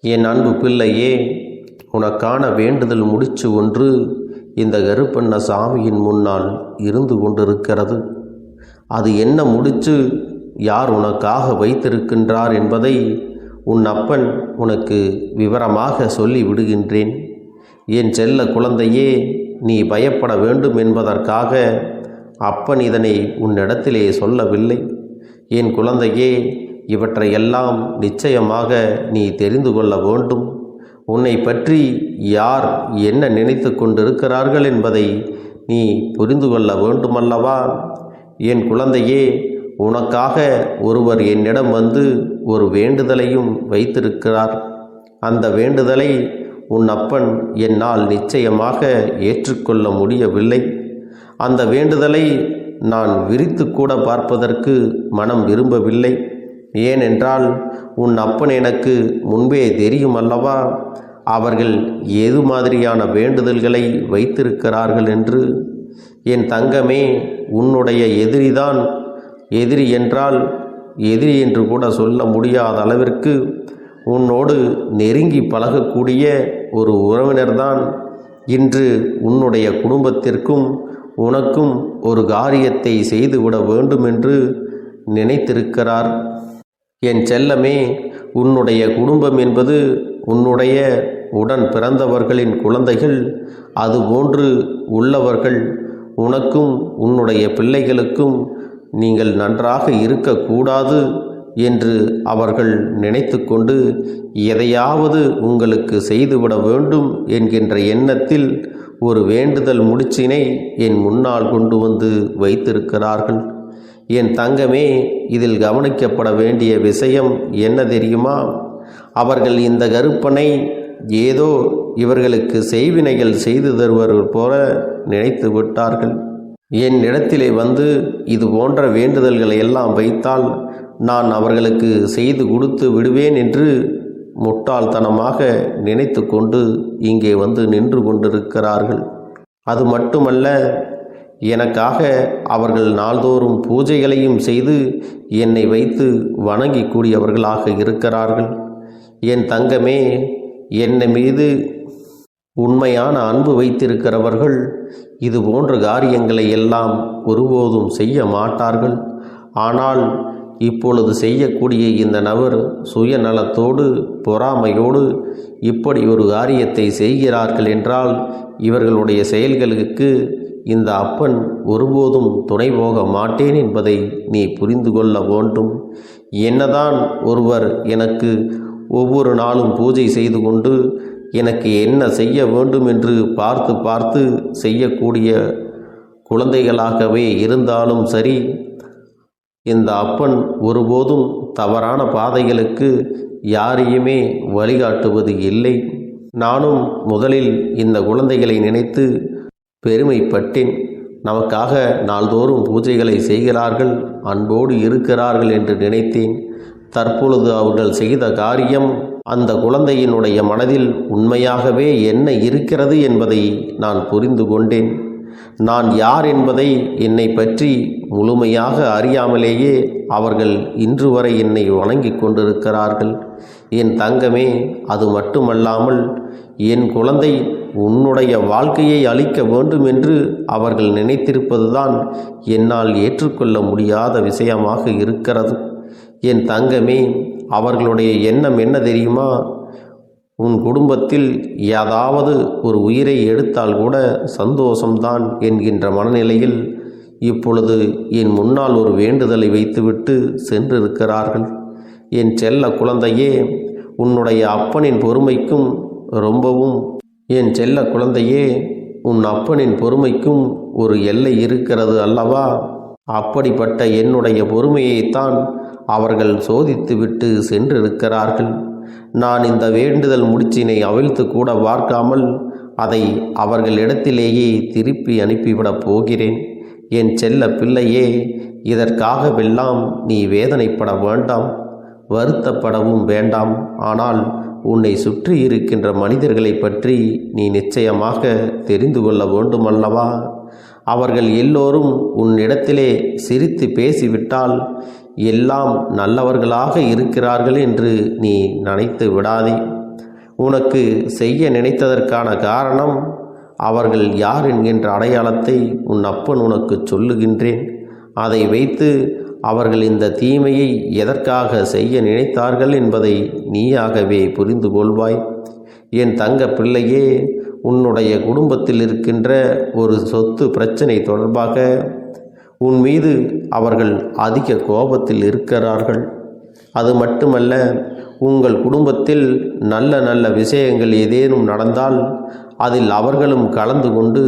என் அன்பு பிள்ளையே உனக்கான வேண்டுதல் முடிச்சு ஒன்று இந்த கருப்பண்ண சாமியின் முன்னால் இருந்து கொண்டிருக்கிறது. அது என்ன முடிச்சு யார் உனக்காக வைத்திருக்கின்றார் என்பதை உன் அப்பன் உனக்கு விவரமாக சொல்லி விடுகின்றேன். என் செல்ல குழந்தையே நீ பயப்பட வேண்டும் என்பதற்காக அப்பன் இதனை உன்னிடத்திலே சொல்லவில்லை. என் குழந்தையே இவற்றையெல்லாம் நிச்சயமாக நீ தெரிந்து கொள்ள வேண்டும். உன்னை பற்றி யார் என்ன நினைத்து கொண்டிருக்கிறார்கள் என்பதை நீ புரிந்து கொள்ள வேண்டுமல்லவா? என் குழந்தையே உனக்காக ஒருவர் என்னிடம் வந்து ஒரு வேண்டுதலையும் வைத்திருக்கிறார். அந்த வேண்டுதலை உன் அப்பன் என்னால் நிச்சயமாக ஏற்றுக்கொள்ள முடியவில்லை. அந்த வேண்டுதலை நான் விரித்து கூட பார்ப்பதற்கு மனம் விரும்பவில்லை. ஏனென்றால் உன் அப்பன் எனக்கு முன்பே தெரியும் அல்லவா அவர்கள் ஏது மாதிரியான வேண்டுதல்களை வைத்திருக்கிறார்கள் என்று? என் தங்கமே உன்னுடைய எதிரிதான். எதிரி என்றால் எதிரி என்று கூட சொல்ல முடியாத அளவிற்கு உன்னோடு நெருங்கி பழகக்கூடிய ஒரு உறவினர்தான். இன்று உன்னுடைய குடும்பத்திற்கும் உனக்கும் ஒரு காரியத்தை செய்துவிட வேண்டும் என்று நினைத்திருக்கிறார். என் செல்லமே உன்னுடைய குடும்பம் என்பது உன்னுடைய உடன் பிறந்தவர்களின் குழந்தைகள் அதுபோன்று உள்ளவர்கள். உனக்கும் உன்னுடைய பிள்ளைகளுக்கும் நீங்கள் நன்றாக இருக்கக்கூடாது என்று அவர்கள் நினைத்து கொண்டு எதையாவது உங்களுக்கு செய்துவிட வேண்டும் என்கின்ற எண்ணத்தில் ஒரு வேண்டுதல் முடிச்சினை என் முன்னால் கொண்டு வந்து வைத்திருக்கிறார்கள். என் தங்கமே இதில் கவனிக்கப்பட வேண்டிய விஷயம் என்ன தெரியுமா? அவர்கள் இந்த கருப்பனை ஏதோ இவர்களுக்கு செய்வினைகள் செய்து தருவர்கள் போல நினைத்து விட்டார்கள். என் இடத்திலே வந்து இது போன்ற வேண்டுதல்களை எல்லாம் வைத்தால் நான் அவர்களுக்கு செய்து கொடுத்து விடுவேன் என்று முட்டாள்தனமாக நினைத்து கொண்டு இங்கே வந்து நின்று கொண்டிருக்கிறார்கள். அது மட்டுமல்ல எனக்காக அவர்கள் நாள்தோறும் பூஜைகளையும் செய்து என்னை வைத்து வணங்கி கூடியவர்களாக இருக்கிறார்கள். என் தங்கமே என்னை மீது உண்மையான அன்பு வைத்திருக்கிறவர்கள் இது போன்ற காரியங்களை எல்லாம் ஒருபோதும் செய்ய மாட்டார்கள். ஆனால் இப்பொழுது செய்யக்கூடிய இந்த நபர் சுயநலத்தோடு பொறாமையோடு இப்படி ஒரு காரியத்தை செய்கிறார்கள் என்றால் இவர்களுடைய செயல்களுக்கு இந்த அப்பன் ஒருபோதும் துணை போக மாட்டேன் என்பதை நீ புரிந்து கொள்ள வேண்டும். என்னதான் ஒருவர் எனக்கு ஒவ்வொரு நாளும் பூஜை செய்து கொண்டு எனக்கு என்ன செய்ய வேண்டும் என்று பார்த்து பார்த்து செய்யக்கூடிய குழந்தைகளாகவே இருந்தாலும் சரி இந்த அப்பன் ஒருபோதும் தவறான பாதைகளுக்கு யாரையுமே வழிகாட்டுவது இல்லை. நானும் முதலில் இந்த குழந்தைகளை நினைத்து பெருமைப்பட்டேன். நமக்காக நாள்தோறும் பூஜைகளை செய்கிறார்கள் அன்போடு இருக்கிறார்கள் என்று நினைத்தேன். தற்பொழுது அவர்கள் செய்த காரியம் அந்த குழந்தையினுடைய மனதில் உண்மையாகவே என்ன இருக்கிறது என்பதை நான் புரிந்து கொண்டேன். நான் யார் என்பதை என்னை பற்றி முழுமையாக அறியாமலேயே அவர்கள் இன்று வரை என்னை வணங்கிக் கொண்டிருக்கிறார்கள். என் தங்கமே அது மட்டுமல்லாமல் என் குழந்தை உன்னுடைய வாழ்க்கையை அளிக்க வேண்டும் என்று அவர்கள் நினைத்திருப்பதுதான் என்னால் ஏற்றுக்கொள்ள முடியாத விஷயமாக இருக்கிறது. என் தங்கமே அவர்களுடைய எண்ணம் என்ன தெரியுமா? உன் குடும்பத்தில் ஏதாவது ஒரு உயிரை எடுத்தால் கூட சந்தோஷம்தான் என்கின்ற மனநிலையில் இப்பொழுது என் முன்னால் ஒரு வேண்டுதலை வைத்துவிட்டு சென்றிருக்கிறார்கள். என் செல்ல குழந்தையே உன்னுடைய அப்பனின் பொறுமைக்கும் ரொம்பவும் என் செல்ல குழந்தையே உன் அப்பனின் பொறுமைக்கும் ஒரு எல்லை இருக்கிறது அல்லவா? அப்படிப்பட்ட என்னுடைய பொறுமையைத்தான் அவர்கள் சோதித்துவிட்டு சென்றிருக்கிறார்கள். நான் இந்த வேண்டுதல் முடிச்சினை அவிழ்த்து கூட பார்க்காமல் அதை அவர்களிடத்திலேயே திருப்பி அனுப்பிவிடப் போகிறேன். என் செல்ல பிள்ளையே இதற்காகவெல்லாம் நீ வேதனைப்பட வேண்டாம் வருத்தப்படவும் வேண்டாம். ஆனால் உன்னை சுற்றி இருக்கின்ற மனிதர்களை பற்றி நீ நிச்சயமாக தெரிந்து கொள்ள வேண்டுமல்லவா? அவர்கள் எல்லோரும் உன்னிடத்திலே சிரித்து பேசிவிட்டால் எல்லாம் நல்லவர்களாக இருக்கிறார்கள் என்று நீ நினைத்து விடாதே. உனக்கு செய்ய நினைத்ததற்கான காரணம் அவர்கள் யார் என்கின்ற அடையாளத்தை உன் அப்பன் உனக்கு சொல்லுகின்றேன். அதை வைத்து அவர்கள் இந்த தீமையை எதற்காக செய்ய நினைத்தார்கள் என்பதை நீயாகவே புரிந்து கொள்வாய். என் தங்க பிள்ளையே உன்னுடைய குடும்பத்தில் இருக்கின்ற ஒரு சொத்து பிரச்சனை தொடர்பாக உன் மீது அவர்கள் அதிக கோபத்தில் இருக்கிறார்கள். அது மட்டுமல்ல உங்கள் குடும்பத்தில் நல்ல நல்ல விஷயங்கள் ஏதேனும் நடந்தால் அதில் அவர்களும் கலந்து கொண்டு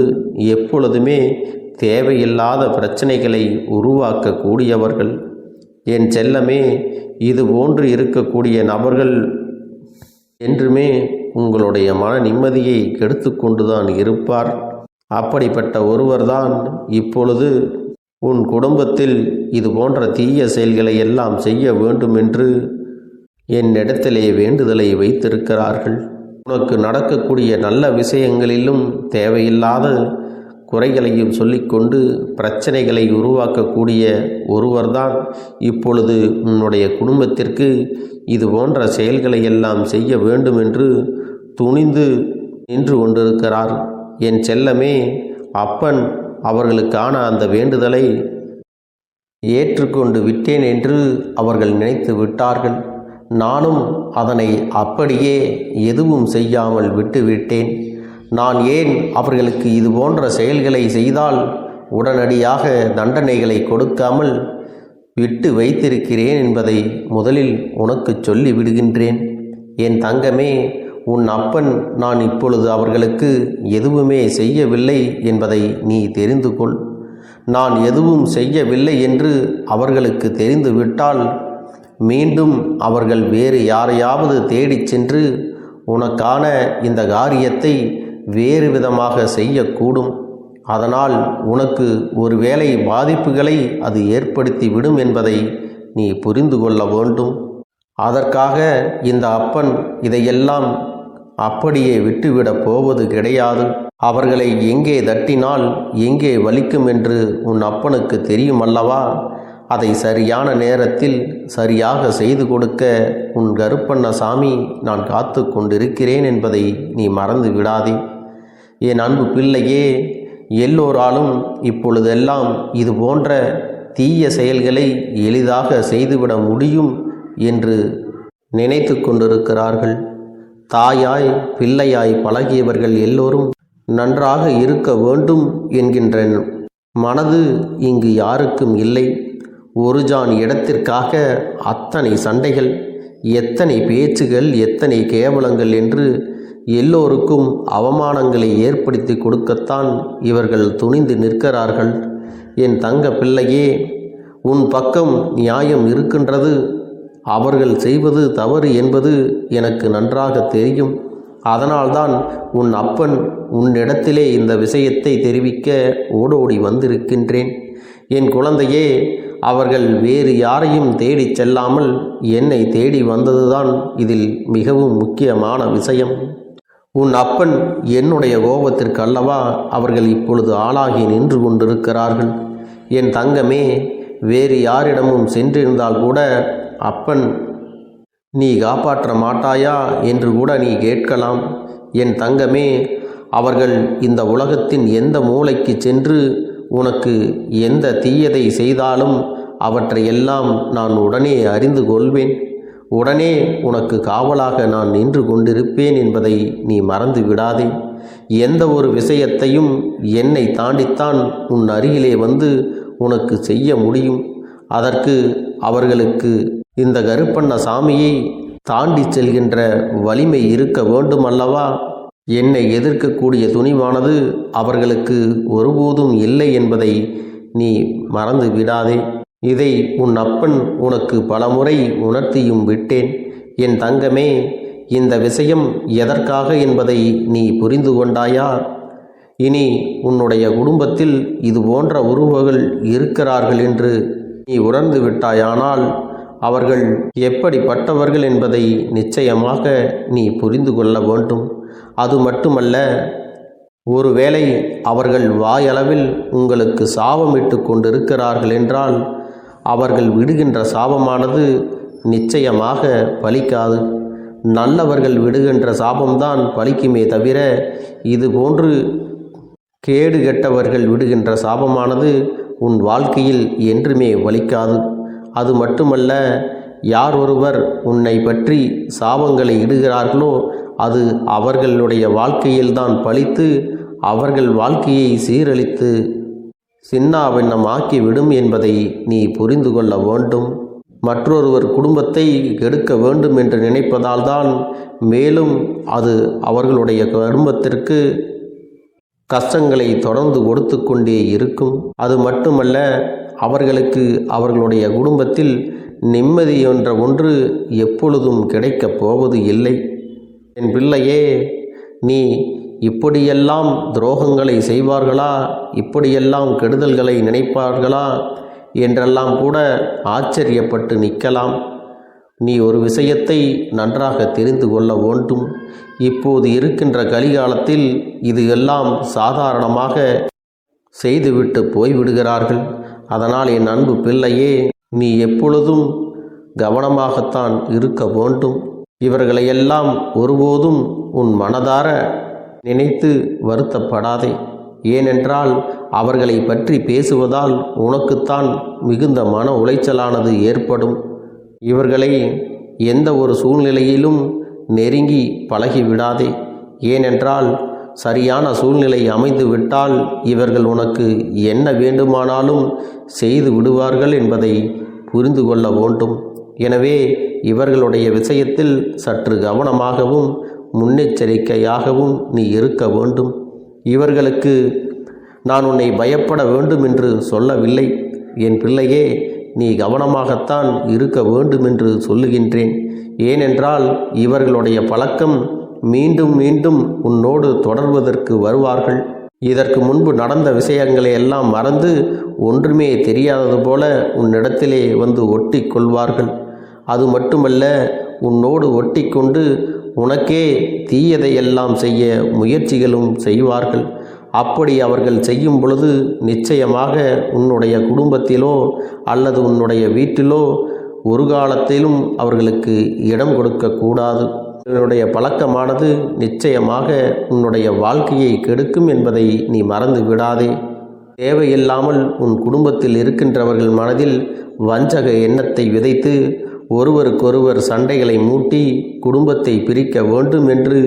எப்பொழுதுமே தேவையில்லாத பிரச்சனைகளை உருவாக்கக்கூடியவர்கள். என் செல்லமே இது போன்று இருக்கக்கூடிய நபர்கள் என்றுமே உங்களுடைய மன நிம்மதியை கெடுத்து கொண்டுதான் இருப்பார். அப்படிப்பட்ட ஒருவர்தான் இப்பொழுது உன் குடும்பத்தில் இது போன்ற தீய செயல்களை எல்லாம் செய்ய வேண்டும் என்று என்னிடத்திலே வேண்டுதலை வைத்திருக்கிறார்கள். உனக்கு நடக்கக்கூடிய நல்ல விஷயங்களிலும் தேவையில்லாத குறைகளையும் சொல்லிக்கொண்டு பிரச்சனைகளை உருவாக்கக்கூடிய ஒருவர்தான் இப்பொழுது உன்னுடைய குடும்பத்திற்கு இது போன்ற செயல்களை எல்லாம் செய்ய வேண்டும் என்று துணிந்து நின்று கொண்டிருக்கிறார். என் செல்லமே அப்பன் அவர்களுக்கான அந்த வேண்டுதலை ஏற்றுக்கொண்டு விட்டேன் என்று அவர்கள் நினைத்து விட்டார்கள். நானும் அதனை அப்படியே எதுவும் செய்யாமல் விட்டுவிட்டேன். நான் ஏன் அவர்களுக்கு இது போன்ற செயல்களை செய்தால் உடனடியாக தண்டனைகளை கொடுக்காமல் விட்டு வைத்திருக்கிறேன் என்பதை முதலில் உனக்கு சொல்லி விடுகின்றேன் என் தங்கமே உன் அப்பன் நான் இப்பொழுது அவர்களுக்கு எதுவுமே செய்யவில்லை என்பதை நீ தெரிந்து கொள். நான் எதுவும் செய்யவில்லை என்று அவர்களுக்கு தெரிந்துவிட்டால் மீண்டும் அவர்கள் வேறு யாரையாவது தேடிச் சென்று உனக்கான இந்த காரியத்தை வேறு விதமாக செய்யக்கூடும். அதனால் உனக்கு ஒருவேளை பாதிப்புகளை அது ஏற்படுத்தி விடும் என்பதை நீ புரிந்து கொள்ள வேண்டும். அதற்காக இந்த அப்பன் இதையெல்லாம் அப்படியே விட்டுவிடப் போவது கிடையாது. அவர்களை எங்கே தட்டினால் எங்கே வலிக்கும் என்று உன் அப்பனுக்கு தெரியும் அல்லவா அதை சரியான நேரத்தில் சரியாக செய்து கொடுக்க உன் கருப்பண்ணசாமி நான் காத்து கொண்டிருக்கிறேன் என்பதை நீ மறந்து விடாதே. என் அன்பு பிள்ளையே எல்லோராலும் இப்பொழுதெல்லாம் இது போன்ற தீய செயல்களை எளிதாக செய்துவிட முடியும் என்று நினைத்து கொண்டிருக்கிறார்கள். தாயாய் பிள்ளையாய் பழகியவர்கள் எல்லோரும் நன்றாக இருக்க வேண்டும் என்கின்ற மனது இங்கு யாருக்கும் இல்லை. ஒரு ஜான் இடத்திற்காக அத்தனை சண்டைகள் எத்தனை பேச்சுகள் எத்தனை கேவலங்கள் என்று எல்லோருக்கும் அவமானங்களை ஏற்படுத்தி கொடுக்கத்தான் இவர்கள் துணிந்து நிற்கிறார்கள். என் தங்க பிள்ளையே உன் பக்கம் நியாயம் இருக்கின்றது. அவர்கள் செய்வது தவறு என்பது எனக்கு நன்றாக தெரியும். அதனால்தான் உன் அப்பன் உன்னிடத்திலே இந்த விஷயத்தை தெரிவிக்க ஓடோடி வந்திருக்கின்றேன். என் குழந்தையே அவர்கள் வேறு யாரையும் தேடிச் செல்லாமல் என்னை தேடி வந்ததுதான் இதில் மிகவும் முக்கியமான விஷயம். உன் அப்பன் என்னுடைய கோபத்திற்கு அல்லவா அவர்கள் இப்பொழுது ஆளாகி நின்று கொண்டிருக்கிறார்கள். என் தங்கமே வேறு யாரிடமும் சென்றிருந்தால் கூட அப்பன் நீ காப்பாற்ற மாட்டாயா? என்று கூட நீ கேட்கலாம். என் தங்கமே அவர்கள் இந்த உலகத்தின் எந்த மூளைக்கு சென்று உனக்கு எந்த தீயதை செய்தாலும் அவற்றை எல்லாம் நான் உடனே அறிந்து கொள்வேன். உடனே உனக்கு காவலாக நான் நின்று கொண்டிருப்பேன் என்பதை நீ மறந்து விடாதே. எந்த ஒரு விஷயத்தையும் என்னை தாண்டித்தான் உன் அருகிலே வந்து உனக்கு செய்ய முடியும். அதற்கு அவர்களுக்கு இந்த கருப்பண்ண சாமியை தாண்டி செல்கின்ற வலிமை இருக்க வேண்டும் அல்லவா என்னை எதிர்க்கக்கூடிய துணிவானது அவர்களுக்கு ஒருபோதும் இல்லை என்பதை நீ மறந்து விடாதே. இதை உன் அப்பன் உனக்கு பலமுறை உணர்த்தியும் விட்டேன். என் தங்கமே இந்த விஷயம் எதற்காக என்பதை நீ புரிந்து கொண்டாயா? இனி உன்னுடைய குடும்பத்தில் இது போன்ற உருவங்கள் இருக்கிறார்கள் என்று நீ உணர்ந்து விட்டாயானால் அவர்கள் எப்படிப்பட்டவர்கள் என்பதை நிச்சயமாக நீ புரிந்து கொள்ள வேண்டும். அது மட்டுமல்ல ஒருவேளை அவர்கள் வாயளவில் உங்களுக்கு சாபமிட்டு கொண்டிருக்கிறார்கள் என்றால் அவர்கள் விடுகின்ற சாபமானது நிச்சயமாக பலிக்காது. நல்லவர்கள் விடுகின்ற சாபம்தான் பலிக்குமே தவிர இது போன்று கேடு கெட்டவர்கள் விடுகின்ற சாபமானது உன் வாழ்க்கையில் என்றுமே வலிக்காது. அது மட்டுமல்ல யார் ஒருவர் உன்னை பற்றி சாபங்களை இடுகிறார்களோ அது அவர்களுடைய வாழ்க்கையில்தான் பழித்து அவர்கள் வாழ்க்கையை சீரழித்து சின்னாபின்னமாக்கி விடும் என்பதை நீ புரிந்து கொள்ள வேண்டும். மற்றொருவர் குடும்பத்தை கெடுக்க வேண்டும் என்று நினைப்பதால்தான் மேலும் அது அவர்களுடைய குடும்பத்திற்கு கஷ்டங்களை தொடர்ந்து கொடுத்து கொண்டே இருக்கும். அது மட்டுமல்ல அவர்களுக்கு அவர்களுடைய குடும்பத்தில் நிம்மதி என்ற ஒன்று எப்பொழுதும் கிடைக்கப் போவது இல்லை. என் பிள்ளையே நீ இப்படியெல்லாம் துரோகங்களை செய்வார்களா? இப்படியெல்லாம் கெடுதல்களை நினைப்பார்களா? என்றெல்லாம் கூட ஆச்சரியப்பட்டு நிற்கலாம். நீ ஒரு விஷயத்தை நன்றாக தெரிந்து கொள்ள வேண்டும். இப்போது இருக்கின்ற கலிகாலத்தில் இது எல்லாம் சாதாரணமாக செய்துவிட்டு போய்விடுகிறார்கள். அதனால் என் அன்பு பிள்ளையே நீ எப்பொழுதும் கவனமாகத்தான் இருக்க வேண்டும். இவர்களையெல்லாம் ஒருபோதும் உன் மனதார நினைத்து வருத்தப்படாதே. ஏனென்றால் அவர்களை பற்றி பேசுவதால் உனக்குத்தான் மிகுந்த மன உளைச்சலானது ஏற்படும். இவர்களை எந்த ஒரு சூழ்நிலையிலும் நெருங்கி பழகிவிடாதே. ஏனென்றால் சரியான சூழ்நிலை அமைந்து விட்டால் இவர்கள் உனக்கு என்ன வேண்டுமானாலும் செய்து விடுவார்கள் என்பதை புரிந்து கொள்ள வேண்டும். எனவே இவர்களுடைய விஷயத்தில் சற்று கவனமாகவும் முன்னெச்சரிக்கையாகவும் நீ இருக்க வேண்டும். இவர்களுக்கு நான் உன்னை பயப்பட வேண்டும் என்று சொல்லவில்லை. என் பிள்ளையே நீ கவனமாகத்தான் இருக்க வேண்டும் என்று சொல்லுகின்றேன். ஏனென்றால் இவர்களுடைய பழக்கம் மீண்டும் மீண்டும் உன்னோடு தொடர்வதற்கு வருவார்கள். இதற்கு முன்பு நடந்த விஷயங்களை எல்லாம் மறந்து ஒன்றுமே தெரியாதது போல உன்னிடத்திலே வந்து ஒட்டி கொள்வார்கள் அது மட்டுமல்ல உன்னோடு ஒட்டி கொண்டு உனக்கே தீயதையெல்லாம் செய்ய முயற்சிகளும் செய்வார்கள். அப்படி அவர்கள் செய்யும் பொழுது நிச்சயமாக உன்னுடைய குடும்பத்திலோ அல்லது உன்னுடைய வீட்டிலோ ஒரு காலத்திலும் அவர்களுக்கு இடம் கொடுக்கக்கூடாது. இதனுடைய பழக்கமானது நிச்சயமாக உன்னுடைய வாழ்க்கையை கெடுக்கும் என்பதை நீ மறந்து விடாதே. தேவையில்லாமல் உன் குடும்பத்தில் இருக்கின்றவர்கள் மனதில் வஞ்சக எண்ணத்தை விதைத்து ஒருவருக்கொருவர் சண்டைகளை மூட்டி குடும்பத்தை பிரிக்க வேண்டும் என்று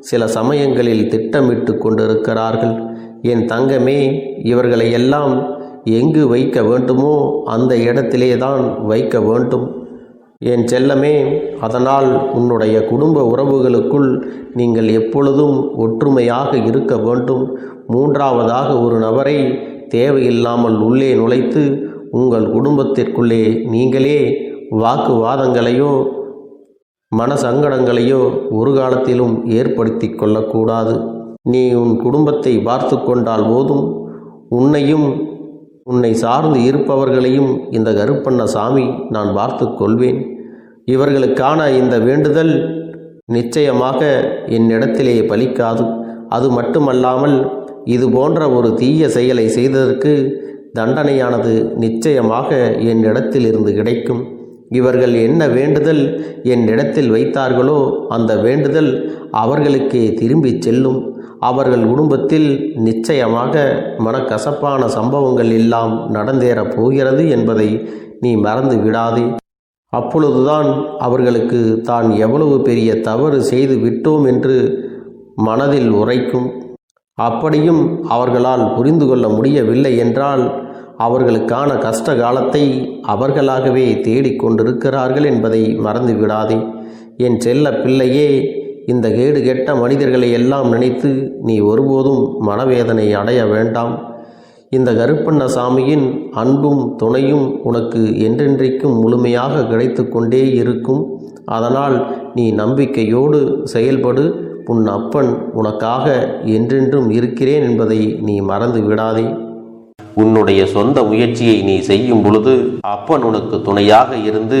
சில சமயங்களில் திட்டமிட்டு கொண்டிருக்கிறார்கள். என் தங்கமே இவர்களை எல்லாம் எங்கு வைக்க வேண்டுமோ அந்த இடத்திலே தான் வைக்க வேண்டும். என் செல்லமே அதனால் உன்னுடைய குடும்ப உறவுகளுக்குள் நீங்கள் எப்பொழுதும் ஒற்றுமையாக இருக்க வேண்டும். மூன்றாவதாக ஒரு நபரை தேவையில்லாமல் உள்ளே நுழைத்து உங்கள் குடும்பத்திற்குள்ளே நீங்களே வாக்குவாதங்களையோ மன சங்கடங்களையோ ஒரு காலத்திலும் ஏற்படுத்தி கொள்ளக்கூடாது. நீ உன் குடும்பத்தை பார்த்து கொண்டால் போதும். உன்னையும் உன்னை சார்ந்து இருப்பவர்களையும் இந்த கருப்பண்ண சாமி நான் பார்த்து கொள்வேன். இவர்களுக்கான இந்த வேண்டுதல் நிச்சயமாக என்னிடத்திலேயே பலிக்காது. அது மட்டுமல்லாமல் இது போன்ற ஒரு தீய செயலை செய்ததற்கு தண்டனையானது நிச்சயமாக என்னிடத்திலிருந்து கிடைக்கும். இவர்கள் என்ன வேண்டுதல் என்னிடத்தில் வைத்தார்களோ அந்த வேண்டுதல் அவர்களுக்கே திரும்பிச் செல்லும். அவர்கள் குடும்பத்தில் நிச்சயமாக மனக்கசப்பான சம்பவங்கள் எல்லாம் நடந்தேறப் போகிறது என்பதை நீ மறந்து விடாதே. அப்பொழுதுதான் அவர்களுக்கு தான் எவ்வளவு பெரிய தவறு செய்து விட்டோம் என்று மனதில் உரைக்கும். அப்படியும் அவர்களால் புரிந்து கொள்ள முடியவில்லை என்றால் அவர்களுக்கான கஷ்ட காலத்தை அவர்களாகவே தேடிக்கொண்டிருக்கிறார்கள் என்பதை மறந்து விடாதே. என் செல்ல பிள்ளையே இந்த கேடு கெட்ட மனிதர்களை எல்லாம் நினைத்து நீ ஒருபோதும் மனவேதனை அடைய வேண்டாம். இந்த கருப்பண்ண சாமியின் அன்பும் துணையும் உனக்கு என்றென்றைக்கும் முழுமையாக கிடைத்து கொண்டே இருக்கும். அதனால் நீ நம்பிக்கையோடு செயல்படு. உன் அப்பன் உனக்காக என்றென்றும் இருக்கிறேன் என்பதை நீ மறந்து விடாதே. உன்னுடைய சொந்த முயற்சியை நீ செய்யும் பொழுது அப்பன் உனக்கு துணையாக இருந்து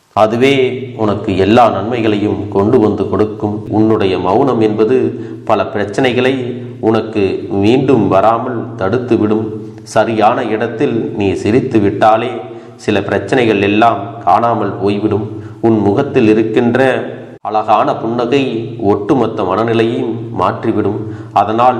அதுவே உனக்கு எல்லா நன்மைகளையும் கொண்டு வந்து கொடுக்கும். உன்னுடைய மௌனம் என்பது பல பிரச்சனைகளை உனக்கு மீண்டும் வராமல் தடுத்துவிடும் சரியான இடத்தில் நீ சிரித்து விட்டாலே சில பிரச்சனைகள் எல்லாம் காணாமல் போய்விடும். உன் முகத்தில் இருக்கின்ற அழகான புன்னகை ஒட்டுமொத்த மனநிலையையும் மாற்றிவிடும். அதனால்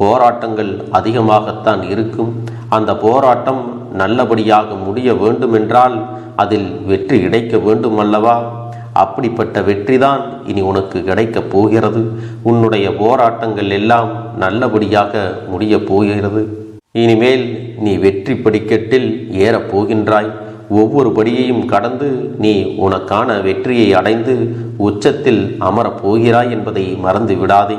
போராட்டங்கள் அதிகமாகத்தான் இருக்கும். அந்த போராட்டம் நல்லபடியாக முடிய வேண்டுமென்றால் அதில் வெற்றி கிடைக்க வேண்டும் அல்லவா அப்படிப்பட்ட வெற்றிதான் இனி உனக்கு கிடைக்கப் போகிறது. உன்னுடைய போராட்டங்கள் எல்லாம் நல்லபடியாக முடியப் போகிறது. இனிமேல் நீ வெற்றி படிக்கட்டில் ஏறப் போகின்றாய். ஒவ்வொரு படியையும் கடந்து நீ உனக்கான வெற்றியை அடைந்து உச்சத்தில் அமரப் போகிறாய் என்பதை மறந்து விடாதே.